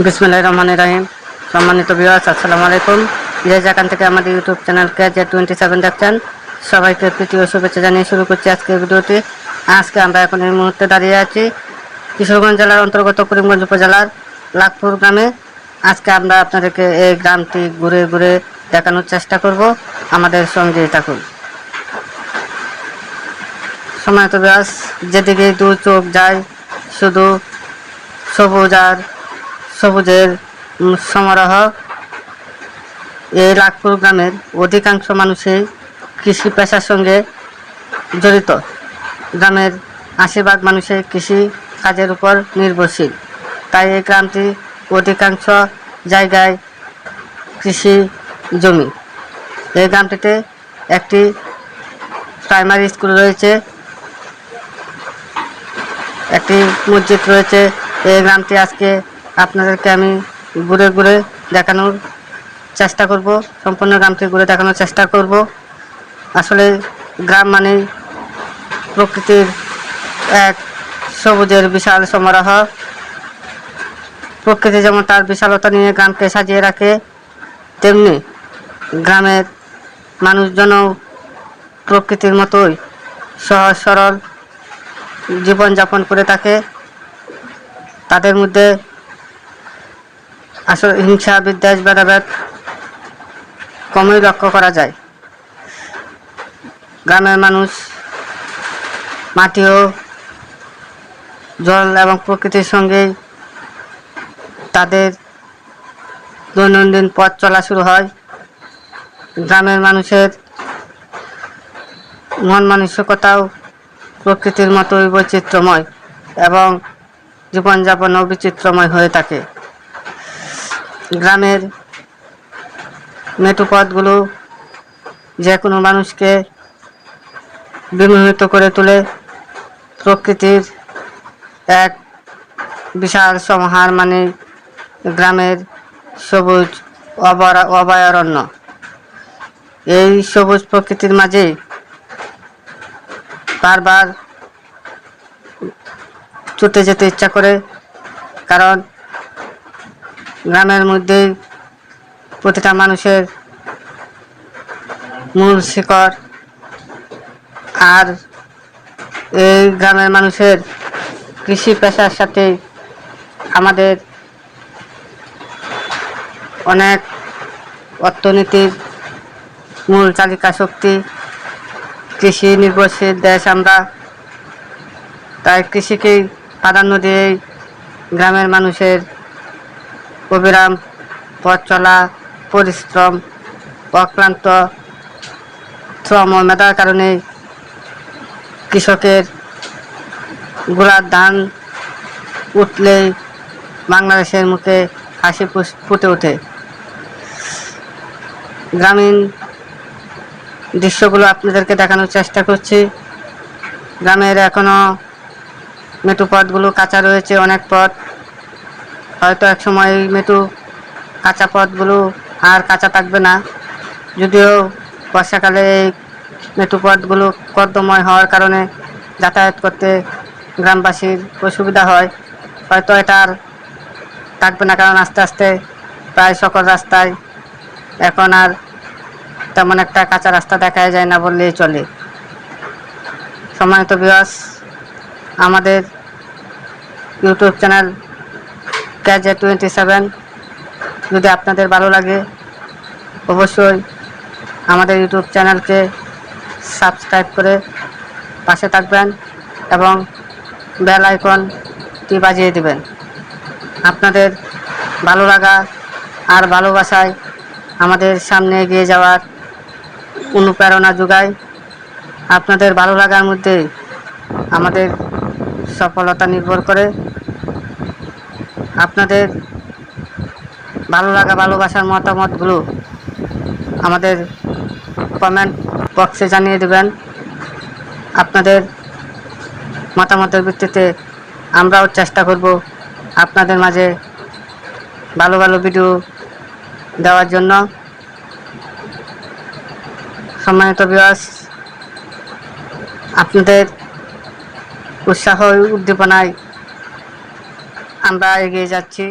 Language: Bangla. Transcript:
বিসমুল্লাহ রহমান রাহিম। সম্মানিত বিওয়াস আসসালামু আলাইকুম। যে যেখান থেকে আমাদের ইউটিউব চ্যানেল কে টোয়েন্টি সেভেন দেখছেন, সবাইকে ও শুভেচ্ছা জানিয়ে শুরু করছি আজকের ভিডিওটি। আজকে আমরা এখন এই মুহূর্তে দাঁড়িয়ে আছি কিশোরগঞ্জ জেলার অন্তর্গত করিমগঞ্জ উপজেলার লাখপুর গ্রামে। আজকে আমরা আপনাদেরকে এই গ্রামটি ঘুরে ঘুরে দেখানোর চেষ্টা করব। আমাদের সঙ্গেই থাকুন। সময়ত ব্যাস যেদিকে দু চোখ যায়, শুধু সবুজ আর সবুজের সমারোহ। এই লাখপুর গ্রামের অধিকাংশ মানুষই কৃষি পেশার সঙ্গে জড়িত। গ্রামের আশীর্বাদ মানুষের কৃষি কাজের উপর নির্ভরশীল। তাই এই গ্রামটি অধিকাংশ জায়গায় কৃষি জমি। এই গ্রামটিতে একটি প্রাইমারি স্কুল রয়েছে। একটি মসজিদ রয়েছে। এই গ্রামটি আজকে আপনাদেরকে আমি ঘুরে ঘুরে দেখানোর চেষ্টা করব, সম্পূর্ণ গ্রামকে ঘুরে দেখানোর চেষ্টা করব। আসলে গ্রাম মানেই প্রকৃতির এক সবুজের বিশাল সমারোহ। প্রকৃতি যেমন তার বিশালতা নিয়ে গ্রামকে সাজিয়ে রাখে, তেমনি গ্রামের মানুষজনও প্রকৃতির মতোই সহজ সরল জীবনযাপন করে থাকে। তাদের মধ্যে আসলে হিংসা, বিদ্বেষ, ভেদাভেদ কমই লক্ষ্য করা যায়। গ্রামের মানুষ মাটি ও জল এবং প্রকৃতির সঙ্গেই তাদের দৈনন্দিন পথ চলা শুরু হয়। গ্রামের মানুষের মন মানসিকতাও প্রকৃতির মতোই বৈচিত্র্যময় এবং জীবনযাপনও বিচিত্রময় হয়ে থাকে। গ্রামের মেঠোপথগুলো যে কোনো মানুষকে বিমোহিত করে তোলে, প্রকৃতির এক বিশাল সমাহার মানে গ্রামের সবুজ অভয়ারণ্য। এই সবুজ প্রকৃতির মাঝেই বারবার ছুটে যেতে ইচ্ছা করে, কারণ গ্রামের মধ্যেই প্রতিটা মানুষের মূল শিকড়। আর এই গ্রামের মানুষের কৃষি পেশার সাথে আমাদের অনেক অর্থনীতির মূল চালিকা শক্তি। কৃষি নির্ভরশীল দেশ আমরা। তাই কৃষিকেই প্রাধান্য দিয়েই গ্রামের মানুষের অবিরাম পথ চলা পরিশ্রম, অক্লান্ত শ্রম ও মেধার কারণে কৃষকের গোলার ধান উঠলেই বাংলাদেশের মুখে হাসি ফুটে ওঠে। গ্রামীণ দৃশ্যগুলো আপনাদেরকে দেখানোর চেষ্টা করছি। গ্রামের এখনও মেটু পথগুলো কাঁচা রয়েছে, অনেক পথ। হয়তো এক সময় মেটু কাঁচা পথগুলো আর কাঁচা থাকবে না। যদিও বর্ষাকালে এই মেটু পথগুলো কর্দময় হওয়ার কারণে যাতায়াত করতে গ্রামবাসীর অসুবিধা হয়। হয়তো এটা আর থাকবে না, কারণ আস্তে আস্তে প্রায় সকল রাস্তায় এখন আর তেমন একটা কাঁচা রাস্তা দেখা যায় না বললেই চলে। সম্মানিত বিয়াস আমাদের ইউটিউব চ্যানেল ক্যাজে টোয়েন্টি সেভেন যদি আপনাদের ভালো লাগে, অবশ্যই আমাদের ইউটিউব চ্যানেলকে সাবস্ক্রাইব করে পাশে থাকবেন এবং বেল আইকনটি বাজিয়ে দিবেন। আপনাদের ভালো লাগা আর ভালোবাসায় আমাদের সামনে এগিয়ে যাওয়ার অনুপ্রেরণা যোগায় আপনাদের ভালো লাগার মধ্যে আমাদের সফলতা নির্ভর করে। আপনাদের ভালো লাগা, ভালোবাসার মতামতগুলো আমাদের কমেন্ট বক্সে জানিয়ে দেবেন। আপনাদের মতামতের ভিত্তিতে আমরাও চেষ্টা করব আপনাদের মাঝে ভালো ভালো ভিডিও দেওয়ার জন্য। সম্মানিত বিয়াস আপনাদের উৎসাহ উদ্দীপনায় আমরা এগিয়ে যাচ্ছি।